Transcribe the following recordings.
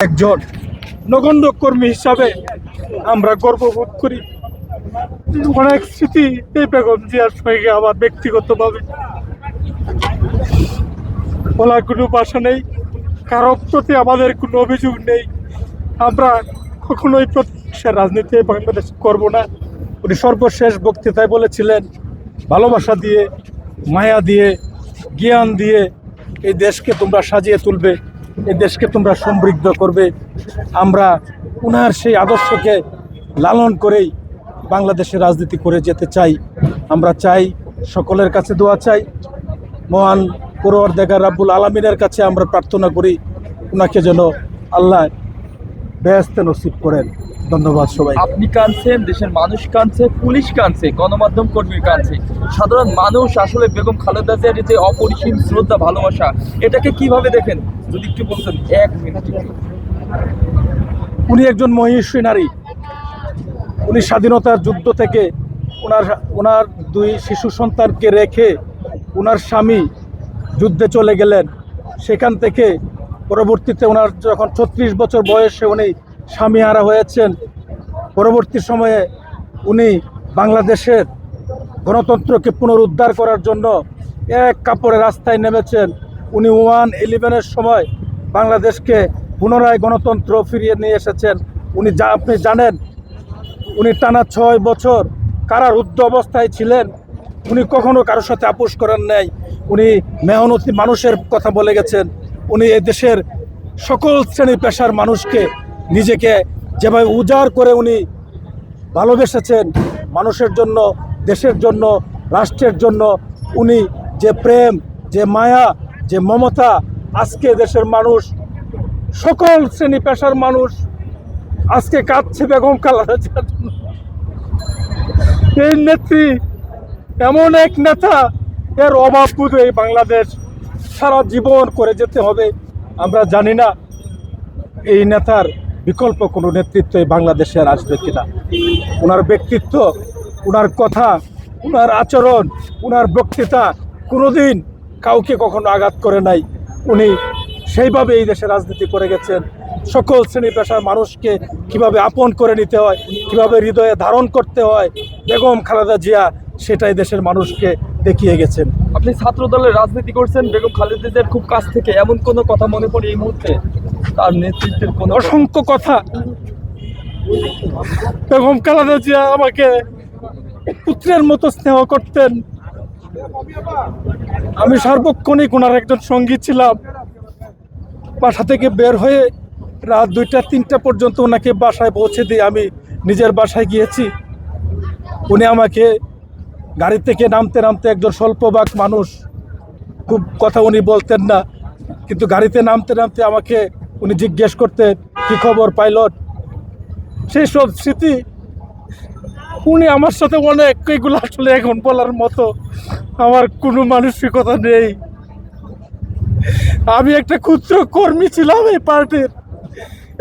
একজন নগণ্য কর্মী হিসাবে আমরা গর্ববোধ করি। অনেক স্মৃতি এই বেগম জিয়ার সঙ্গে আমার ব্যক্তিগতভাবে। বলার কোনো ভাষা নেই কারও প্রতি আমাদের কোনো অভিযোগ নেই। আমরা কখনোই প্রতিষ্ঠা রাজনীতি বাংলাদেশ করব না। উনি সর্বশেষ বক্তৃতায় বলেছিলেন, ভালোবাসা দিয়ে, মায়া দিয়ে, জ্ঞান দিয়ে এই দেশকে তোমরা সাজিয়ে তুলবে। এই দেশকে তোমরা সমৃদ্ধ করবে। আমরা উনার সেই আদর্শকে লালন করেই বাংলাদেশে রাজনীতি করে যেতে চাই। আমরা চাই সকলের কাছে দোয়া চাই। মহান পরোয়ার দেগার রাব্বুল আলমিনের কাছে আমরা প্রার্থনা করি ওনাকে যেন আল্লাহ বেহেস্তে নসিব করেন। ধন্যবাদ সবাই আপনি কাঁদছেন দেশের মানুষ কাঁদছে, পুলিশ কাঁদছে, গণমাধ্যম কর্মী কাঁদছে। সাধারণ মানুষ আসলে বেগম খালেদা জিয়ার যে অপরিসীম শ্রদ্ধা, ভালোবাসা, এটাকে কীভাবে দেখেন? একটু বলতেন। এক মিনিট। উনি একজন মহিষী নারী। উনি স্বাধীনতার যুদ্ধ থেকে ওনার ওনার দুই শিশু সন্তানকে রেখে ওনার স্বামী যুদ্ধে চলে গেলেন। সেখান থেকে পরবর্তীতে ওনার যখন ছত্রিশ বছর বয়সে উনি স্বামী হারা হয়েছেন পরবর্তী সময়ে উনি বাংলাদেশের গণতন্ত্রকে পুনরুদ্ধার করার জন্য এক কাপড়ে রাস্তায় নেমেছেন। উনি ওয়ান ইলেভেনের সময় বাংলাদেশকে পুনরায় গণতন্ত্র ফিরিয়ে নিয়ে এসেছেন। উনি যা আপনি জানেন, উনি টানা ছয় বছর কারার কারারুদ্ধ অবস্থায় ছিলেন। উনি কখনো কারোর সাথে আপোষ করেন নাই। উনি মেহনতি মানুষের কথা বলে গেছেন। উনি এ দেশের সকল শ্রেণি পেশার মানুষকে নিজেকে যেভাবে উজাড় করে উনি ভালোবেসেছেন, মানুষের জন্য, দেশের জন্য, রাষ্ট্রের জন্য, উনি যে প্রেম, যে মায়া যে মমতা আজকে দেশের মানুষ, সকল শ্রেণি পেশার মানুষ আজকে কাঁদছে বেগম জন্য। এই নেত্রী এমন এক নেতা, এর অভাব বুঝে এই বাংলাদেশ সারা জীবন করে যেতে হবে। আমরা জানি না এই নেতার বিকল্প কোনো নেতৃত্ব এই বাংলাদেশে আর আসবে কিনা। ওনার ব্যক্তিত্ব, ওনার কথা, ওনার আচরণ, ওনার বক্তৃতা কোনোদিন কাউকে কখনো আঘাত করে নাই। উনি সেইভাবে এই দেশে রাজনীতি করে গেছেন। সকল শ্রেণি পেশার মানুষকে কীভাবে আপন করে নিতে হয় কীভাবে হৃদয়ে ধারণ করতে হয় বেগম খালেদা জিয়া সেটাই দেশের মানুষকে দেখিয়ে গেছেন। আপনি ছাত্র দলের রাজনীতি করছেন বেগম খালেদা জিয়ার খুব কাছ থেকে এমন কোনো কথা মনে পড়ে এই মুহূর্তে? তার নেতৃত্বের কোনো অসংখ্য কথা। বেগম খালেদা জিয়া আমাকে পুত্রের মতো স্নেহ করতেন। আমি সার্বক্ষণিক ওনার একজন সঙ্গী ছিলাম। বাসা থেকে বের হয়ে রাত দুইটা, তিনটা পর্যন্ত ওনাকে বাসায় পৌঁছে দিয়ে আমি নিজের বাসায় গিয়েছি। উনি আমাকে গাড়ি থেকে নামতে নামতে একজন স্বল্পবাক মানুষ। খুব কথা উনি বলতেন না, কিন্তু গাড়িতে নামতে নামতে আমাকে উনি জিজ্ঞেস করতেন, কি খবর পাইলট? সেই সব স্মৃতি উনি আমার সাথে অনেক, এগুলো আসলে এখন বলার মতো আমার কোনো মানসিকতা নেই। আমি একটা ক্ষুদ্র কর্মী ছিলাম এই পার্টির,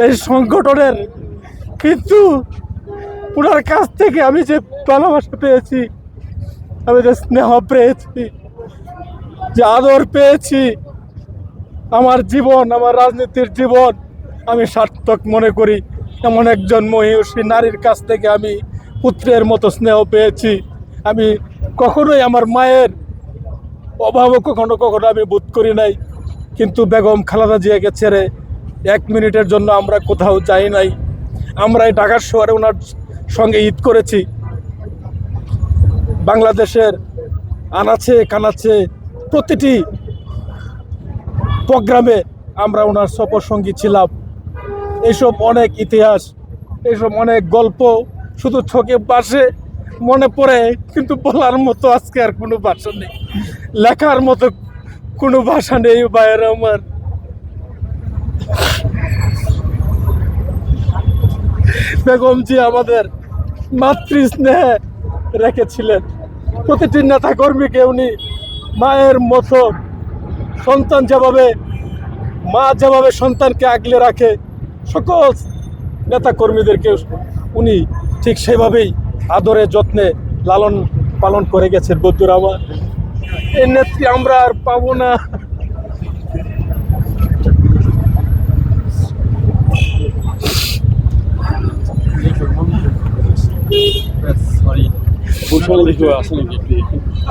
এই সংগঠনের। কিন্তু ওনার কাছ থেকে আমি যে ভালোবাসা পেয়েছি, আমি যে স্নেহ পেয়েছি, যে আদর পেয়েছি, আমার জীবন, আমার রাজনীতির জীবন, আমি সার্থক মনে করি। এমন একজন মহিষী নারীর কাছ থেকে আমি পুত্রের মতো স্নেহ পেয়েছি। আমি কখনোই আমার মায়ের অভাবও কখনো কখনো আমি বোধ করি নাই। কিন্তু বেগম খালেদা জিয়াকে ছেড়ে এক মিনিটের জন্য আমরা কোথাও যাই নাই। আমরা এই ঢাকার শহরে ওনার সঙ্গে ঈদ করেছি। বাংলাদেশের আনাচে কানাচে প্রতিটি প্রোগ্রামে আমরা ওনার সফর সঙ্গী ছিলাম। এইসব অনেক ইতিহাস এইসব অনেক গল্প, শুধু চোখে বাসে মনে পড়ে, কিন্তু বলার মতো আজকে আর কোনো ভাষা নেই। লেখার মতো কোনো ভাষা নেই বাইরে আমার। বেগম জি আমাদের মাতৃ স্নেহে রেখেছিলেন। প্রতিটি নেতা কর্মীকে উনি মায়ের মতো সন্তান যেভাবে, মা যেভাবে সন্তানকে আগলে রাখে, সকল নেতা কর্মীদেরকে উনি ঠিক সেভাবেই আদরে যত্নে লালন পালন করে গেছেন বদ্যুর আবার এই নেত্রী আমরা আর পাবো না।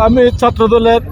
আমি ছাত্র দলের